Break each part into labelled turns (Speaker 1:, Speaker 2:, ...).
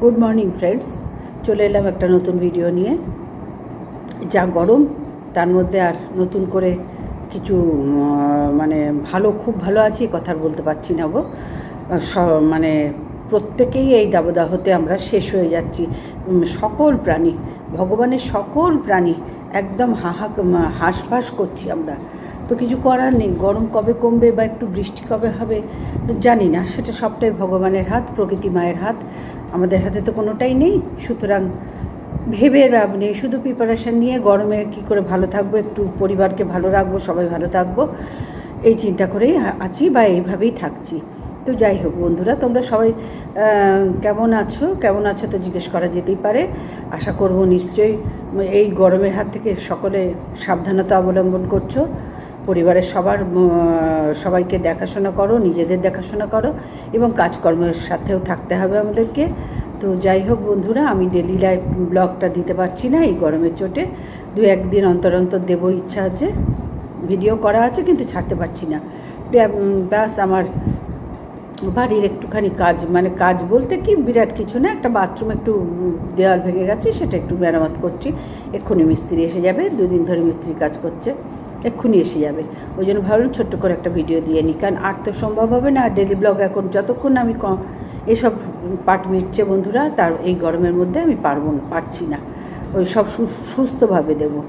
Speaker 1: Good morning friends চলে এলাম একটা নতুন ভিডিও নিয়ে। যা গরম, তার মধ্যে আর নতুন করে কিছু মানে ভালো, খুব ভালো আছি কথা বলতে পারছি না গো। মানে প্রত্যেকেই এই দাবদাহতে আমরা শেষ হয়ে যাচ্ছি। সকল প্রাণী, ভগবানের সকল প্রাণী একদম হাহা হাঁসফাঁস করছি আমরা। তো কিছু করার নেই, গরম কবে কমবে বা একটু বৃষ্টি কবে হবে জানি না, সেটা সবটাই ভগবানের হাত, প্রকৃতি মায়ের হাত। আমাদের হাতে তো কোনোটাই নেই। সুতরাং ভেবে লাভ নেই। শুধু প্রিপারেশান নিয়ে গরমে কি করে ভালো থাকব, একটু পরিবারকে ভালো রাখব, সবাই ভালো থাকব, এই চিন্তা করেই আছি বা এইভাবেই থাকছি। তো যাই হোক বন্ধুরা, তোমরা সবাই কেমন আছো? কেমন আছো তো জিজ্ঞেস করা যেতেই পারে। আশা করব নিশ্চয়ই এই গরমের হাত থেকে সকলে সাবধানতা অবলম্বন করছ। পরিবারের সবার সবাইকে দেখাশোনা করো, নিজেদের দেখাশোনা করো এবং কাজকর্মের সাথেও থাকতে হবে আমাদেরকে। তো যাই হোক বন্ধুরা, আমি ডেলি লাইফ ব্লগটা দিতে পারছি না, এই গরমের চোটে। দু একদিন অন্তর অন্তর দেবো ইচ্ছা আছে, ভিডিও করা আছে কিন্তু ছাড়তে পারছি না। ব্যাস আমার বাড়ির একটুখানি কাজ মানে কাজ বলতে কি বিরাট কিছু না, একটা বাথরুম একটু দেওয়াল ভেঙে গেছে, সেটা একটু মেরামত করছি। এক্ষুনি মিস্ত্রি এসে যাবে, দুদিন ধরে মিস্ত্রি কাজ করছে। এক্ষুনি এসে যাবে। ওই জন্য ভাবলাম ছোট্ট করে একটা ভিডিও দিয়ে নিই। কারণ আর তো সম্ভব হবে না, আর ডেলি ব্লগ এখন যতক্ষণ আমি এসব পাট মিটছে বন্ধুরা, তার এই গরমের মধ্যে আমি পারব না, পারছি না। ওই সব সুস্থভাবে দেবো।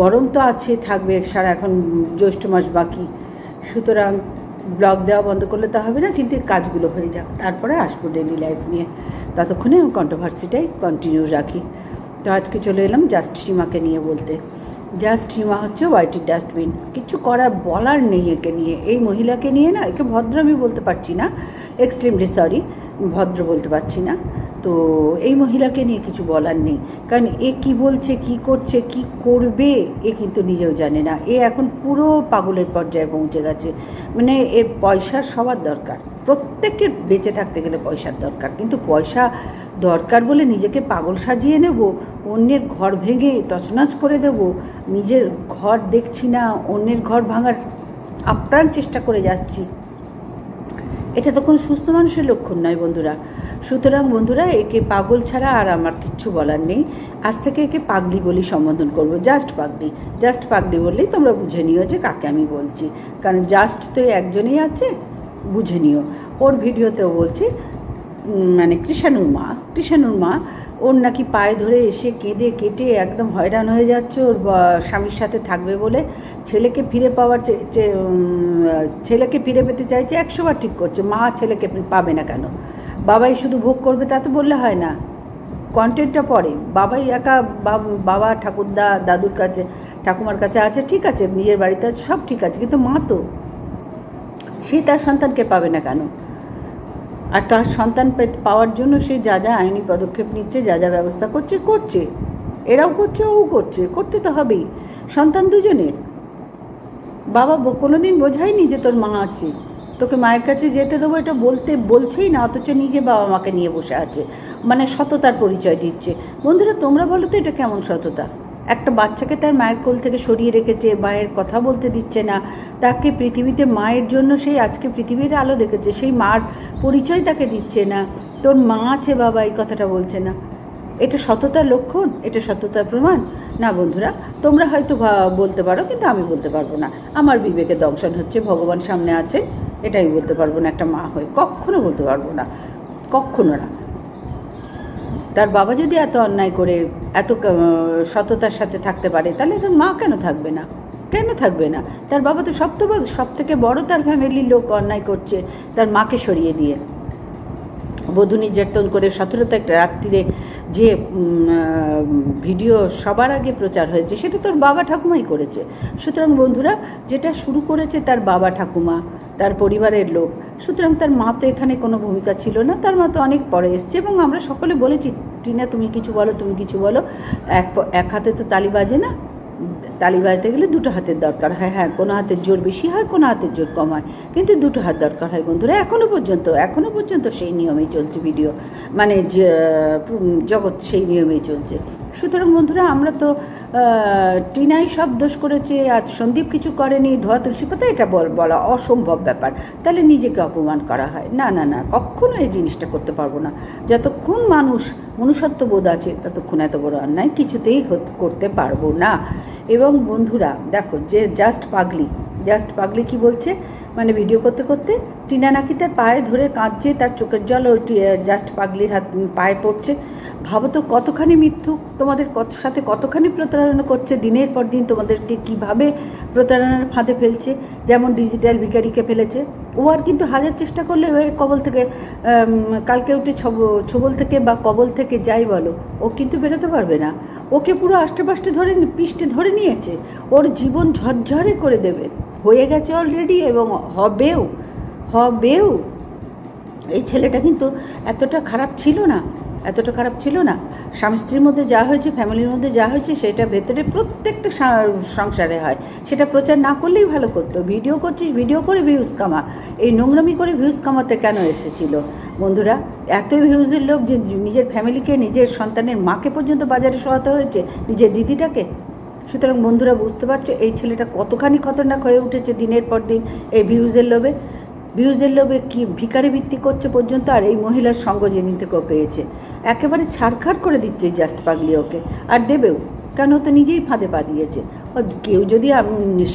Speaker 1: গরম তো আছে, থাকবে, সারা এখন জ্যৈষ্ঠ মাস বাকি। সুতরাং ব্লগ দেওয়া বন্ধ করলে তো হবে না, কিন্তু কাজগুলো হয়ে যাক। তারপরে আসব ডেলি লাইফ নিয়ে। ততক্ষণে আমি কন্ট্রোভার্সিটাই কন্টিনিউ রাখি। তো আজকে চলে এলাম জাস্ট সীমাকে নিয়ে বলতে। জাস্ট সীমা হচ্ছে হোয়াইটের ডাস্টবিন কিছু করার বলার নেই একে নিয়ে। এই মহিলাকে নিয়ে না, একে ভদ্র আমি বলতে পারছি না। এক্সট্রিমলি সরি ভদ্র বলতে পারছি না। তো এই মহিলাকে নিয়ে কিছু বলার নেই। কারণ এ কি বলছে, কি করছে, কি করবে, এ কিন্তু নিজেও জানে না। এ এখন পুরো পাগলের পর্যায়ে পৌঁছে গেছে। মানে এর পয়সা সবার দরকার। প্রত্যেকের বেঁচে থাকতে গেলে পয়সার দরকার। কিন্তু পয়সা দরকার বলে নিজেকে পাগল সাজিয়ে নেব, অন্যের ঘর ভেঙে তছনছ করে দেব, নিজের ঘর দেখছি না, অন্যের ঘর ভাঙার আপ্রাণ চেষ্টা করে যাচ্ছি। এটা তো কোনো সুস্থ মানুষের লক্ষণ নয় বন্ধুরা। সুতরাং বন্ধুরা, একে পাগল ছাড়া আর আমার কিচ্ছু বলার নেই। আজ থেকে একে পাগলি বলি সম্বোধন করব, জাস্ট পাগলি। জাস্ট পাগলি বললেই তোমরা বুঝে নিও যে কাকে আমি বলছি। কারণ জাস্ট তো একজনই আছে, বুঝে নিও। ওর ভিডিওতেও বলছি মানে কৃষাণুর মা কৃষাণুর মা ওর নাকি পায়ে ধরে এসে কেঁদে কেটে একদম হয়রান হয়ে যাচ্ছে, ওর স্বামীর সাথে থাকবে বলে ছেলেকে ফিরে পাওয়ার ছেলেকে ফিরে পেতে চাইছে একশোবার ঠিক করছে, মা ছেলেকে পাবে না কেন? বাবাই শুধু ভোগ করবে তা তো বললে হয় না। কন্টেন্টটা পরে, বাবাই একা বাবা, ঠাকুরদা, দাদুর কাছে, ঠাকুমার কাছে আছে, ঠিক আছে, নিজের বাড়িতে আছে, সব ঠিক আছে, কিন্তু মা তো, সে তার সন্তানকে পাবে না কেন? আর তার সন্তান পাওয়ার জন্য সে যা যা আইনি পদক্ষেপ নিচ্ছে, যা যা ব্যবস্থা করছে করছে। এরাও করছে, ও করছে। করতে তো হবেই। সন্তান দুজনের। বাবা কোনো দিন বোঝায়নি যে তোর মা আছে। তোকে মায়ের কাছে যেতে দেবো, এটা বলতে বলছেই না, অথচ নিজে বাবা মাকে নিয়ে বসে আছে। মানে সততার পরিচয় দিচ্ছে। বন্ধুরা, তোমরা বলো তো এটা কেমন সততা? একটা বাচ্চাকে তার মায়ের কোল থেকে সরিয়ে রেখেছে মায়ের কথা বলতে দিচ্ছে না, তাকে পৃথিবীতে মায়ের জন্য সেই আজকে পৃথিবীর আলো দেখেছে, সেই মার পরিচয় তাকে দিচ্ছে না। তোর মা আছে বাবা, এই কথাটা বলছে না। এটা সততার লক্ষণ? এটা সততার প্রমাণ? না বন্ধুরা, তোমরা হয়তো বলতে পারো, কিন্তু আমি বলতে পারব না। আমার বিবেকে দংশন হচ্ছে, ভগবান সামনে আছে, এটাই বলতে পারব না, একটা মা হয়ে কখনো বলতে পারব না। কখনো না। তার বাবা যদি এত অন্যায় করে, এত সততার সাথে থাকতে পারে, তাহলে তার মা কেন থাকবে না? কেন থাকবে না? তার বাবা তো সব তো সব থেকে বড় তার ফ্যামিলির লোক অন্যায় করছে, তার মাকে সরিয়ে দিয়ে। বধূ নির্যাতন করে সতেরো একটা রাত্রিরে যে ভিডিও সবার আগে প্রচার হয়েছে, সেটা তোর বাবা ঠাকুমাই করেছে। সুতরাং বন্ধুরা, যেটা শুরু করেছে তার বাবা ঠাকুমা, তার পরিবারের লোক। সুতরাং তার মা তো এখানে কোনো ভূমিকা ছিল না, তার মা তো অনেক পরে এসছে এবং আমরা সকলে বলেছি, টিনা, তুমি কিছু বলো, তুমি কিছু বলো। এক এক হাতে তো তালি বাজে না। তালি বাজাতে গেলে দুটো হাতের দরকার হয়। হ্যাঁ কোনো হাতের জোর বেশি হয়, কোনো হাতের জোর কম হয়। কিন্তু দুটো হাত দরকার হয় বন্ধুরা এখনও পর্যন্ত এখনও পর্যন্ত সেই নিয়মেই চলছে ভিডিও মানে জগৎ সেই নিয়মেই চলছে। সুতরাং বন্ধুরা, আমরা তো টিনাই সব দোষ করেছে, আর সন্দীপ কিছু করেনি, ধোয়া তুলসী পাতা, এটা বল- অসম্ভব ব্যাপার। তাহলে নিজেকে অপমান করা হয়। না না না, কখনো এই জিনিসটা করতে পারব না। যতক্ষণ মানুষ মনুষ্যত্ব বোধ আছে, ততক্ষণ এত বড় অন্যায় কিছুতেই করতে পারব না। এবং বন্ধুরা দেখো যে জাস্ট পাগলি। জাস্ট পাগলি কি বলছে? মানে ভিডিও করতে করতে টিনা নাকি তার পায়ে ধরে কাঁদছে, তার চোখের জল ওই জাস্ট পাগলির হাত পায়ে পড়ছে। ভাবো তো কতখানি মৃত্যু তোমাদের কত সাথে কতখানি প্রতারণা করছে, দিনের পর দিন তোমাদেরকে কীভাবে প্রতারণার ফাঁদে ফেলছে, যেমন ডিজিটাল ভিকারিকে ফেলেছে। ও আর কিন্তু হাজার চেষ্টা করলে এর কবল থেকে কালকে উঠে ছব- ছবল থেকে বা কবল থেকে যাই বলো, ও কিন্তু বেরোতে পারবে না। ওকে পুরো আষ্টে পাষ্টে ধরে পিষ্টে ধরে নিয়েছে। ওর জীবন ঝরঝরে করে দেবে। হয়ে গেছে অলরেডি এবং হবেও হবেও। এই ছেলেটা কিন্তু এতটা খারাপ ছিল না, এতটা খারাপ ছিল না। স্বামী স্ত্রীর মধ্যে যা হয়েছে, ফ্যামিলির মধ্যে যা হয়েছে, সেটা ভেতরে প্রত্যেকটা সংসারে হয়। সেটা প্রচার না করলেই ভালো করতো। ভিডিও করছিস, ভিডিও করে ভিউজ কামা। এই নোংরামি করে ভিউজ কামাতে কেন এসেছিল? বন্ধুরা, এত ভিউজের লোক যে নিজের ফ্যামিলিকে নিজের সন্তানের মাকে পর্যন্ত বাজারে শোয়াতে হয়েছে, নিজের দিদিটাকে সুতরাং বন্ধুরা বুঝতে পারছ, এই ছেলেটা কতখানি খতরনাক হয়ে উঠেছে দিনের পর দিন এই ভিউজের লোভে। ভিউজের লোভে কি ভিকারি ভিত্তি করছে পর্যন্ত আর এই মহিলার সঙ্গ যেদিন থেকেও পেয়েছে। একেবারে ছাড়খাড় করে দিচ্ছে জাস্ট পাগলি ওকে। আর দেবেও, কেন তো নিজেই ফাঁদে পা দিয়েছে। কেউ যদি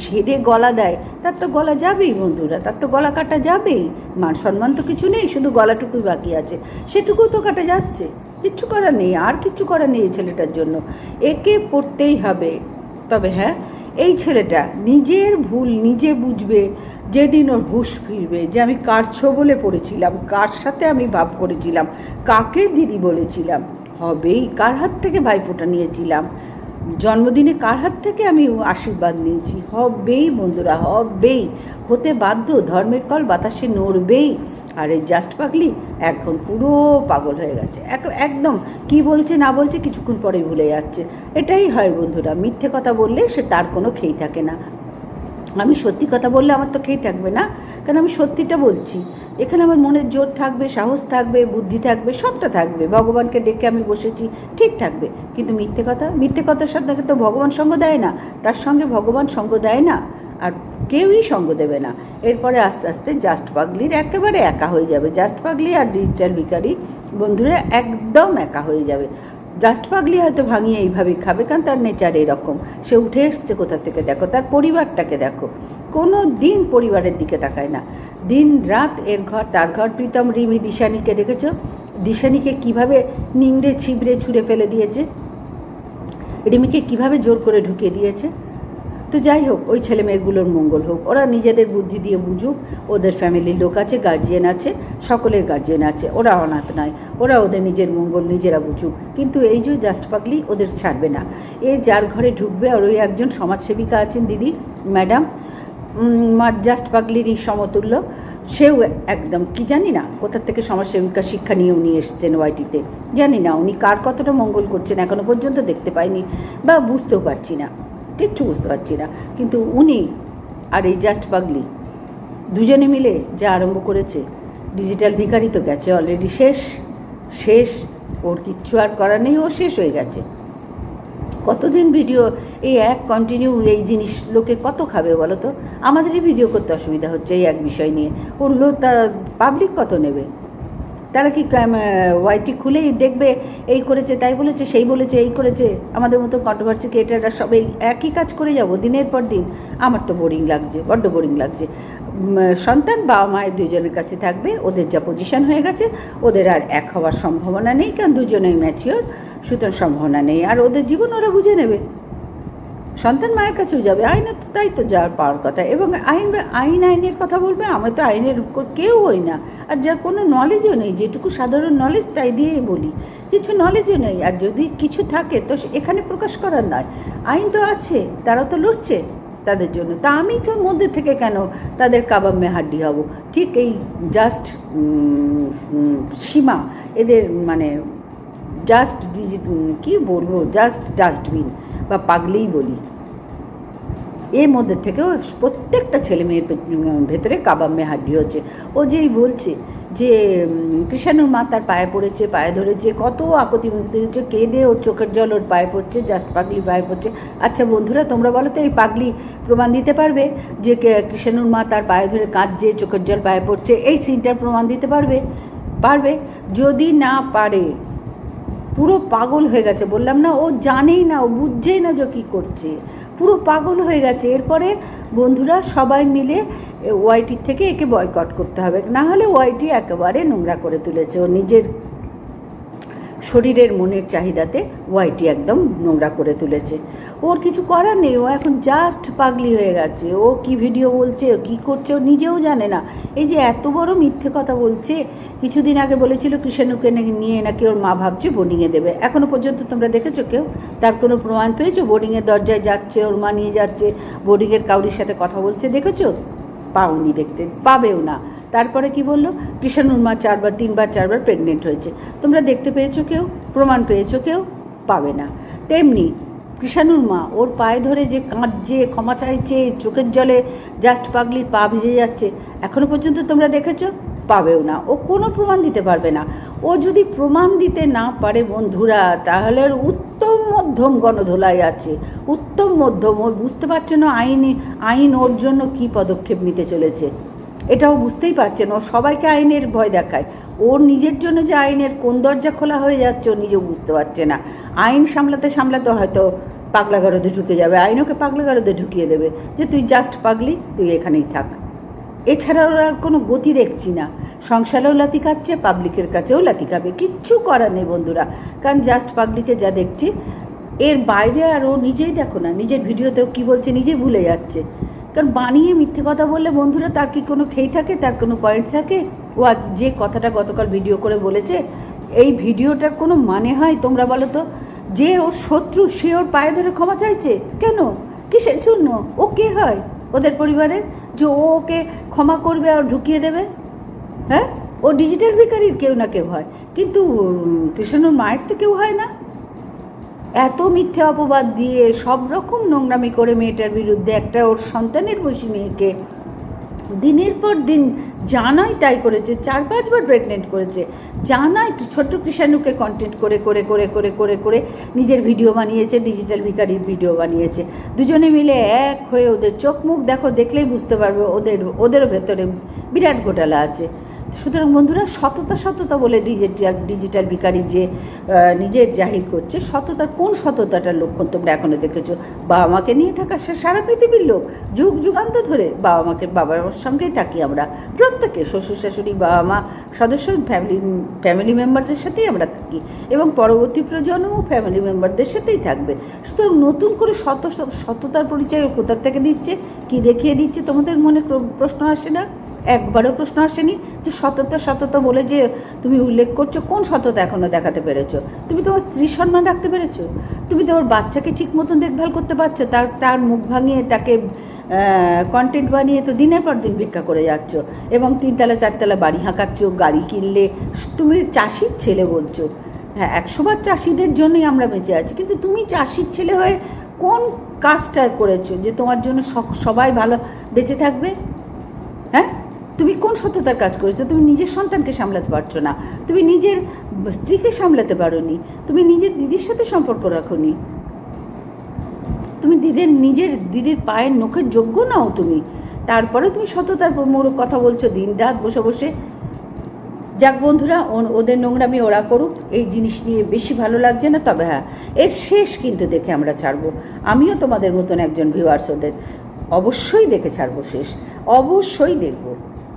Speaker 1: সেদে গলা দেয়, তার তো গলা যাবেই বন্ধুরা, তার তো গলা কাটা যাবেই। মান সম্মান তো কিছু নেই, শুধু গলাটুকুই বাকি আছে। সেটুকুও তো কাটা যাচ্ছে। কিচ্ছু করার নেই, আর কিচ্ছু করার নেই ছেলেটার জন্য। একে পড়তেই হবে। তবে হ্যাঁ এই ছেলেটা নিজের ভুল নিজে বুঝবে, যেদিন ওর হুশ ফিরবে, যে আমি কার বলে পড়েছিলাম, কার সাথে আমি ভাব করেছিলাম, কাকে দিদি বলেছিলাম, হবেই, কার হাত থেকে ভাইফোঁটা নিয়েছিলাম, জন্মদিনে কার হাত থেকে আমি আশীর্বাদ নিয়েছি, হবেই বন্ধুরা, হবেই, হতে বাধ্য, ধর্মের কল বাতাসে নড়বেই। আর এই জাস্ট পাগলি এখন পুরো পাগল হয়ে গেছে। এক- একদম কি বলছে না বলছে কিছুক্ষণ পরেই ভুলে যাচ্ছে। এটাই হয় বন্ধুরা, মিথ্যে কথা বললে সে তার কোনো খেই থাকে না। আমি সত্যি কথা বললে আমার তো খেয়ে থাকবে না, কারণ আমি সত্যিটা বলছি। এখানে আমার মনের জোর থাকবে, সাহস থাকবে, বুদ্ধি থাকবে, সবটা থাকবে। ভগবানকে ডেকে আমি বসেছি, ঠিক থাকবে। কিন্তু মিথ্যে কথা, মিথ্যে কথার সাথে তো ভগবান সঙ্গ দেয় না, তার সঙ্গে ভগবান সঙ্গ দেয় না। আর কেউই সঙ্গ দেবে না। এরপরে আস্তে আস্তে জাস্ট পাগলির একেবারে একা হয়ে যাবে। জাস্ট পাগলি আর ডিজিটাল ভিকারি বন্ধুরা একদম একা হয়ে যাবে। জাস্ট পাগলি হয়তো ভাঙিয়ে এইভাবেই খাবে, কারণ তার নেচার এরকম। সে উঠে এসছে কোথা থেকে দেখো? তার পরিবারটাকে দেখো। কোনো দিন পরিবারের দিকে তাকায় না। দিন রাত এর ঘর, তার ঘর প্রীতম, রিমি, দিশানিকে দেখেছ? দিশানিকে কীভাবে নিংড়ে, ছিবড়ে, ছুঁড়ে ফেলে দিয়েছে? রিমিকে কীভাবে জোর করে ঢুকিয়ে দিয়েছে? তো যাই হোক, ওই ছেলে মেয়েগুলোর মঙ্গল হোক। ওরা নিজেদের বুদ্ধি দিয়ে বুঝুক, ওদের ফ্যামিলির লোক আছে গার্জিয়ান আছে, সকলের গার্জিয়ান আছে, ওরা অনাথ নয়, ওরা ওদের নিজের মঙ্গল নিজেরা বুঝুক। কিন্তু এই যে জাস্ট পাগলি, ওদের ছাড়বে না। এ যার ঘরে ঢুকবে আর ওই একজন সমাজসেবিকা আছেন দিদি ম্যাডাম জাস্ট পাগলিরই সমতুল্য, সেও একদম কি জানি না কোথা থেকে সমাজসেবিকা শিক্ষা নিয়ে উনি এসছেন ওয়াইটিতে জানি না, উনি কার কতটা মঙ্গল করছেন এখনও পর্যন্ত দেখতে পাইনি বা বুঝতেও পারছি না। কিচ্ছু বুঝতে পারছি না। কিন্তু উনি আর এই জাস্ট পাগলি, দুজনে মিলে যা আরম্ভ করেছে, ডিজিটাল ভিখারি তো গেছে অলরেডি শেষ শেষ, ওর কিচ্ছু আর করার নেই, ও শেষ হয়ে গেছে। কতদিন ভিডিও এই এক কন্টিনিউ এই জিনিস লোকে কত খাবে বলো তো? আমাদেরই ভিডিও করতে অসুবিধা হচ্ছে এই এক বিষয় নিয়ে। ওর লোক তা পাবলিক কত নেবে? তারা কি ওয়াইটি খুলেই দেখবে, এই করেছে, তাই বলেছে, সেই বলেছে, এই করেছে। আমাদের মতো কন্ট্রোভার্সি ক্রিয়েটাররা সবাই একই কাজ করে যাব দিনের পর দিন। আমার তো বোরিং লাগছে, বড্ড বোরিং লাগছে। সন্তান বাবা মায়ের দুজনের কাছে থাকবে, ওদের যা পজিশন হয়ে গেছে, ওদের আর এক হওয়ার সম্ভাবনা নেই, কারণ দুজনেই ম্যাচিওর সুতরাং সম্ভাবনা নেই। আর ওদের জীবন ওরা বুঝে নেবে। সন্তান মায়ের কাছেও যাবে। আইনের তো, তাই তো যাওয়ার পাওয়ার কথা। এবং আইন আইন আইনের কথা বলবে, আমি তো আইনের কেউ হই না। আর যার কোনো নলেজও নেই, যেটুকু সাধারণ নলেজ তাই দিয়েই বলি। কিছু নলেজও নেই, আর যদি কিছু থাকে, তো এখানে প্রকাশ করার নয়। আইন তো আছে তারা তো লড়ছে তাদের জন্য। তা আমি তো মধ্যে থেকে কেন তাদের কাবাব মে হাড্ডি হব? ঠিক এই জাস্ট সীমা। এদের মানে জাস্ট ডিজিট কি বলব? জাস্ট ডাস্টবিন বা পাগলেই বলি। এর মধ্যে থেকেও প্রত্যেকটা ছেলে মেয়ের ভেতরে কাবাম্মে হাড্ডি হচ্ছে। ও যেই বলছে যে কৃষাণুর মা তার পায়ে পড়েছে, পায়ে ধরেছে, কত আকতি মুক্তি হচ্ছে কেঁদে ওর চোখের জল ওর পায়ে পড়ছে জাস্ট পাগলি পায়ে পড়ছে। আচ্ছা বন্ধুরা, তোমরা বলো তো, এই পাগলি প্রমাণ দিতে পারবে যে কৃষাণুর মা তার পায়ে ধরে কাঁদছে, চোখের জল পায়ে পড়ছে, এই সিনটার প্রমাণ দিতে পারবে? পারবে? যদি না পারে পুরো পাগল হয়ে গেছে। বললাম, না, ও জানেই না, ও বুঝছেই না যে কী করছে। পুরো পাগল হয়ে গেছে। এরপরে বন্ধুরা সবাই মিলে ওয়াইটির থেকে একে বয়কট করতে হবে। না হলে ওয়াইটি একেবারে নোংরা করে তুলেছে। ও নিজের শরীরের মনের চাহিদাতে ওয়াইটি একদম নোংরা করে তুলেছে। ওর কিছু করার নেই, ও এখন জাস্ট পাগলি হয়ে গেছে। ও কি ভিডিও বলছে, কী করছে, ও নিজেও জানে না। এই যে এত বড় মিথ্যে কথা বলছে, কিছুদিন আগে বলেছিল কৃষাণুকে নাকি নিয়ে নাকি ওর মা ভাবছে বোর্ডিংয়ে দেবে। এখনও পর্যন্ত তোমরা দেখেছ কেউ? তার কোনো প্রমাণ পেয়েছ? বোর্ডিংয়ের দরজায় যাচ্ছে, ওর মা নিয়ে যাচ্ছে বোর্ডিংয়ের কাউরির সাথে কথা বলছে, দেখেছ? পাওনি দেখতে, পাবেও না। তারপরে কি বলল? কৃষাণুর চারবার, তিনবার, চারবার প্রেগনেন্ট হয়েছে। তোমরা দেখতে পেয়েছ কেউ? প্রমাণ পেয়েছ কেউ? পাবে না। তেমনি কৃষাণুর মা ওর পায়ে ধরে যে কাঁদছে, ক্ষমা চাইছে, চোখের জলে জাস্ট পাগলির পা ভিজে যাচ্ছে এখনও পর্যন্ত তোমরা দেখেছ? পাবেও না। ও কোনো প্রমাণ দিতে পারবে না। ও যদি প্রমাণ দিতে না পারে বন্ধুরা, তাহলে ওর উত্তম মধ্যম গণধোলাই আছে। উত্তম মধ্যম। ও বুঝতে পারছে না আইন আইন ওর জন্য কি পদক্ষেপ নিতে চলেছে। এটাও বুঝতেই পারছে না ও সবাইকে আইনের ভয় দেখায়। ওর নিজের জন্য যে আইনের কোন দরজা খোলা হয়ে যাচ্ছে, ও নিজেও বুঝতে পারছে না। আইন সামলাতে সামলাতে হয়তো পাগলা গারদে ঢুকে যাবে। আইন ওকে পাগলা গারদে ঢুকিয়ে দেবে যে, তুই জাস্ট পাগলি, তুই এখানেই থাক। এছাড়া আর কোনো গতি দেখছি না। সংসারেও লাতি খাচ্ছে পাবলিকের কাছেও লাতি খাবে। কিচ্ছু করার নেই বন্ধুরা। কারণ জাস্ট পাবলিকে যা দেখছি, এর বাইরে আর ও নিজেই দেখো না। নিজের ভিডিওতেও কি বলছে নিজে ভুলে যাচ্ছে। কারণ বানিয়ে মিথ্যে কথা বললে বন্ধুরা তার কি কোনো খেই থাকে? তার কোনো পয়েন্ট থাকে? ও আজ যে কথাটা গতকাল ভিডিও করে বলেছে, এই ভিডিওটার কোনো মানে হয় তোমরা বলো তো? যে ওর শত্রু, সে ওর পায়ে ধরে ক্ষমা চাইছে? কেন? কিসের জন্য? ও কে হয়? ওদের পরিবারের? যে ও ওকে ক্ষমা করবে আর ঢুকিয়ে দেবে? হ্যাঁ? ও ডিজিটাল ভিকারির কেউ না কেউ হয়। কিন্তু কৃষ্ণর মায়ের তো কেউ হয় না। এত মিথ্যে অপবাদ দিয়ে সব রকম নোংরামি করে মেয়েটার বিরুদ্ধে একটা ওর সন্তানের বসি মেয়েকে দিনের পর দিন জানাই তাই করেছে, চার পাঁচবার প্রেগনেন্ট করেছে, জানাই ছোট্ট কৃষাণুকে কন্টেন্ট করে করে করে করে করে করে নিজের ভিডিও বানিয়েছে ডিজিটাল ভিকারির ভিডিও বানিয়েছে। দুজনে মিলে এক হয়ে ওদের চোখ মুখ দেখো, দেখলেই বুঝতে পারবে ওদের, ওদেরও ভেতরে বিরাট ঘোটালা আছে। সুতরাং বন্ধুরা, সততা সততা বলে ডিজিটাল ডিজিটাল ভিকারি যে নিজের জাহির করছে, সততার কোন সততাটার লক্ষণ তোমরা এখনও দেখেছ? বাবা মাকে নিয়ে থাকা সে সারা পৃথিবীর লোক, যুগ যুগান্ত ধরে বাবা মাকে বাবা বাবার সঙ্গেই থাকি আমরা। প্রত্যেকে, শ্বশুর শাশুড়ি বাবা মা সদস্য ফ্যামিলি ফ্যামিলি মেম্বারদের সাথেই আমরা থাকি এবং পরবর্তী প্রজন্মও ফ্যামিলি মেম্বারদের সাথেই থাকবে। সুতরাং নতুন করে সত সততার পরিচয় কোথার থেকে দিচ্ছে, কি দেখিয়ে দিচ্ছে, তোমাদের মনে প্রশ্ন আসে না? একবারও প্রশ্ন আসেনি যে সততা সততা বলে যে তুমি উল্লেখ করছ, কোন সততা এখনও দেখাতে পেরেছ? তুমি তোমার স্ত্রী সম্মান রাখতে পেরেছ। তুমি তোমার বাচ্চাকে ঠিক মতন দেখভাল করতে পারছ, তার তার মুখ ভাঙিয়ে তাকে কন্টেন্ট বানিয়ে তো দিনের পর দিন ভিক্ষা করে যাচ্ছ এবং তিনতলা, চারতলা বাড়ি হাঁকাচ্ছ, গাড়ি কিনলে, তুমি চাষির ছেলে বলছো। হ্যাঁ একশোবার চাষিদের জন্যই আমরা বেঁচে আছি, কিন্তু তুমি চাষির ছেলে হয়ে কোন কাজটা করেছ যে তোমার জন্য সবাই ভালো বেঁচে থাকবে? হ্যাঁ? তুমি কোন সত্যতার কাজ করেছ? তুমি নিজের সন্তানকে সামলাতে পারছ না। তুমি নিজের স্ত্রীকে সামলাতে পারোনি। তুমি নিজের দিদির সাথে সম্পর্ক রাখোনি। তুমি দিদির নিজের দিদির পায়ের নখের যোগ্য নাও তুমি। তারপরে তুমি সততার মোর কথা বলছো, দিন রাত বসে বসে। যাক বন্ধুরা ওদের নোংরামি ওরা করুক। এই জিনিস নিয়ে বেশি ভালো লাগছে না, তবে হ্যাঁ এর শেষ কিন্তু দেখে আমরা ছাড়বো। আমিও তোমাদের মতন একজন ভিউয়ার্স ওদের। অবশ্যই দেখে ছাড়বো শেষ। অবশ্যই দেখব।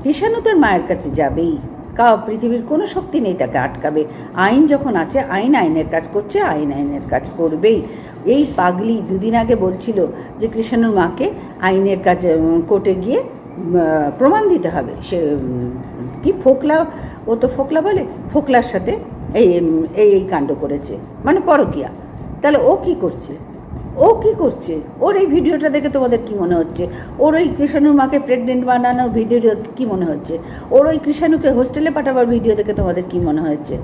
Speaker 1: হিসানু তার মায়ের কাছে যাবেই। কা পৃথিবীর কোনো শক্তি নেই তাকে আটকাবে। আইন যখন আছে, আইন আইনের কাজ করছে, আইন আইনের কাজ করবেই। এই পাগলি দুদিন আগে বলছিল যে কৃষ্ণুর মাকে আইনের কাজে কোর্টে গিয়ে প্রমাণ দিতে হবে। সে কি ফোকলা, ও তো ফোকলা বলে? ফোকলার সাথে এই এই এই কাণ্ড করেছে। মানে পরকিয়া। তাহলে ও কি করছে? ও কি করছে? ওর এই ভিডিওটা দেখে তোমাদের কি মনে হচ্ছে? ওর ওই কৃষাণুর মাকে প্রেগনেন্ট বানানোর ভিডিও কি মনে হচ্ছে? ওর ওই কৃষাণুকে হোস্টেলে পাঠাবার ভিডিও দেখে তোমাদের কি মনে হচ্ছে?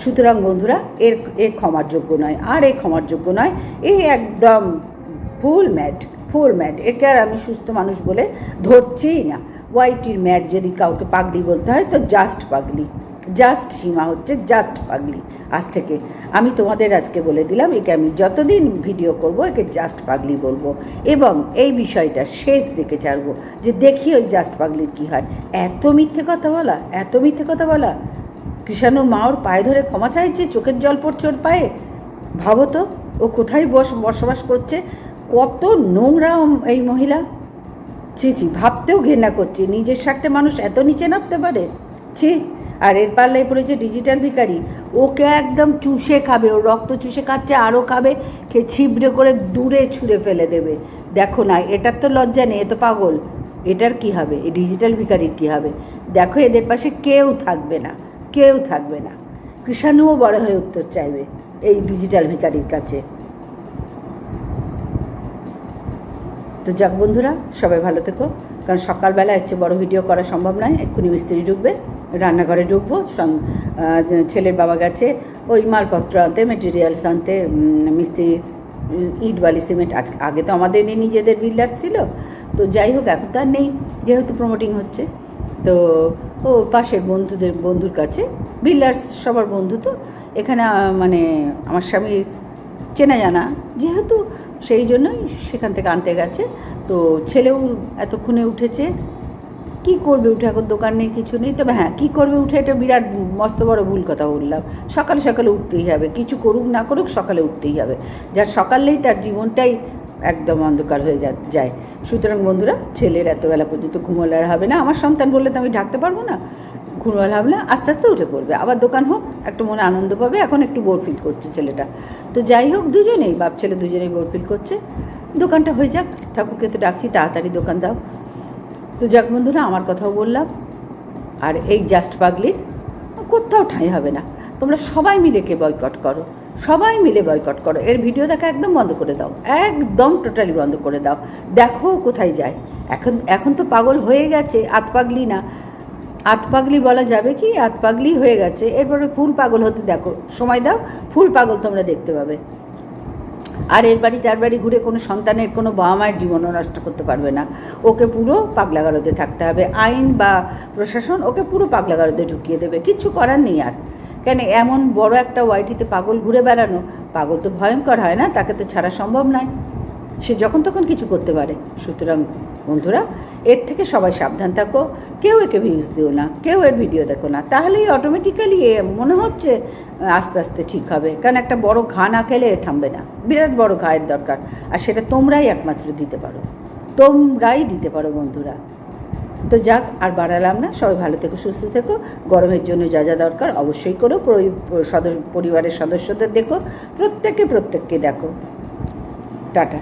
Speaker 1: সুতরাং বন্ধুরা, এর, এ ক্ষমার যোগ্য নয়, আর এ ক্ষমার যোগ্য নয়, এ একদম ফুল ম্যাড ফুল ম্যাড একে আর আমি সুস্থ মানুষ বলে ধরছেই না। ওয়াইটির ম্যাড যদি কাউকে পাগলি বলতে হয়, তো জাস্ট পাগলি। জাস্ট সীমা হচ্ছে জাস্ট পাগলি। আজ থেকে আমি তোমাদের আজকে বলে দিলাম, একে আমি যতদিন ভিডিও করব, একে জাস্ট পাগলি বলব। এবং এই বিষয়টা শেষ দিকে ছাড়বো, যে দেখি ওই জাস্ট পাগলির কী হয়। এত মিথ্যে কথা বলা, এত মিথ্যে কথা বলা। কৃষাণুর মা ওর পায়ে ধরে ক্ষমা চাইছে, চোখের জল পড়ছে ওর পায়ে। ভাবো তো, ও কোথায় বস, বসবাস করছে? কত নোংরা এই মহিলা। ছি ছি, ভাবতেও ঘেন্না করছে, নিজের স্বার্থে মানুষ এত নিচে নামতে পারে। ছি আর এর পাল্লায় পড়েছে ডিজিটাল ভিখারি। ওকে একদম চুষে খাবে ও রক্ত চুষে খাচ্ছে, আরও খাবে খেয়ে ছিবড়ে করে দূরে ছুঁড়ে ফেলে দেবে। দেখো না, এটার তো লজ্জা নেই, এ তো পাগল। এটার কি হবে? এই ডিজিটাল ভিখারির কি হবে? দেখো, এদের পাশে কেউ থাকবে না, কেউ থাকবে না। কৃষাণুও বড় হয়ে উত্তর চাইবে এই ডিজিটাল ভিখারির কাছে। তো যাক বন্ধুরা, সবাই ভালো থেকো, কারণ সকালবেলা হচ্ছে বড় ভিডিও করা সম্ভব নয়, এক্ষুনি মিস্ত্রি ঢুকবে রান্নাঘরে ঢুকবো ছেলের বাবা গেছে, ওই মালপত্র আনতে মেটেরিয়ালস আনতে মিস্ত্রির ইট বালি, সিমেন্ট, আজ, আগে তো আমাদের নিজেদের বিল্ডার ছিল, তো যাই হোক, এখন তো আর নেই, যেহেতু প্রমোটিং হচ্ছে, তো ও পাশের বন্ধুদের, বন্ধুর কাছে, বিল্ডার্স সবার বন্ধু তো, এখানে মানে আমার স্বামীর চেনা জানা, যেহেতু সেই জন্যই সেখান থেকে আনতে গেছে, তো ছেলেও এতক্ষণে উঠেছে কি করবে উঠে এখন দোকান নেই কিছু নেই? তবে হ্যাঁ কী করবে উঠে? এটা বিরাট মস্ত বড় ভুল কথা বললাম। সকালে সকালে উঠতেই হবে, কিছু করুক না করুক সকালে উঠতেই হবে। যার সকালেই তার জীবনটাই একদম অন্ধকার হয়ে যায়। সুতরাং বন্ধুরা, ছেলের এতবেলা পর্যন্ত ঘুমোলে আর হবে না। আমার সন্তান বললে তো আমি ঢাকতে পারব না। ঘুমোলে হবে না, আস্তে আস্তে উঠে পড়বে। আবার দোকান হোক, একটা মনে আনন্দ পাবে। এখন একটু বোর ফিল করছে ছেলেটা। তো যাই হোক, দুজনেই, বাপ ছেলে দুজনেই বোর ফিল করছে। দোকানটা হয়ে যাক। ঠাকুরকে তো ডাকছি, তাড়াতাড়ি দোকান দাও। তো যাক বন্ধুরা, আমার কথাও বললাম। আর এই জাস্ট পাগলির কোথাও ঠাঁই হবে না। তোমরা সবাই মিলে কে বয়কট করো? সবাই মিলে বয়কট করো। এর ভিডিও দেখা একদম বন্ধ করে দাও। একদম টোটালি বন্ধ করে দাও। দেখো কোথায় যায়। এখন এখন তো পাগল হয়ে গেছে, আত পাগলি না। আত পাগলি বলা যাবে কি? আত পাগলি হয়ে গেছে। এরপরে ফুল পাগল হতে দেখো। সময় দাও, ফুল পাগল তোমরা দেখতে পাবে। আর এর বাড়ি, তার বাড়ি ঘুরে কোনো সন্তানের, কোনো বাবা মায়ের জীবনও নষ্ট করতে পারবে না। ওকে পুরো পাগলাগারদে থাকতে হবে। আইন বা প্রশাসন ওকে পুরো পাগলাগারদে ঢুকিয়ে দেবে। কিচ্ছু করার নেই আর। কেন এমন বড় একটা ওয়াইটিতে পাগল ঘুরে বেড়ানো? পাগল তো ভয়ঙ্কর হয় না, তাকে তো ছাড়া সম্ভব নয়। সে যখন তখন কিছু করতে পারে। সুতরাং বন্ধুরা, এর থেকে সবাই সাবধান থাকো। কেউ একে ভিউজ দিও না, কেউ এর ভিডিও দেখো না। তাহলেই অটোমেটিক্যালি এ মনে হচ্ছে আস্তে আস্তে ঠিক হবে। কারণ একটা বড় ঘা না খেলে এ থামবে না। বিরাট বড় ঘায়ের দরকার। আর সেটা তোমরাই একমাত্র দিতে পারো। তোমরাই দিতে পারো বন্ধুরা। তো যাক, আর বাড়ালাম না। সবাই ভালো থেকো, সুস্থ থেকো। গরমের জন্য যা যা দরকার অবশ্যই করো। সদস্য, পরিবারের সদস্যদের দেখো। প্রত্যেকে প্রত্যেককে দেখো। টাটা।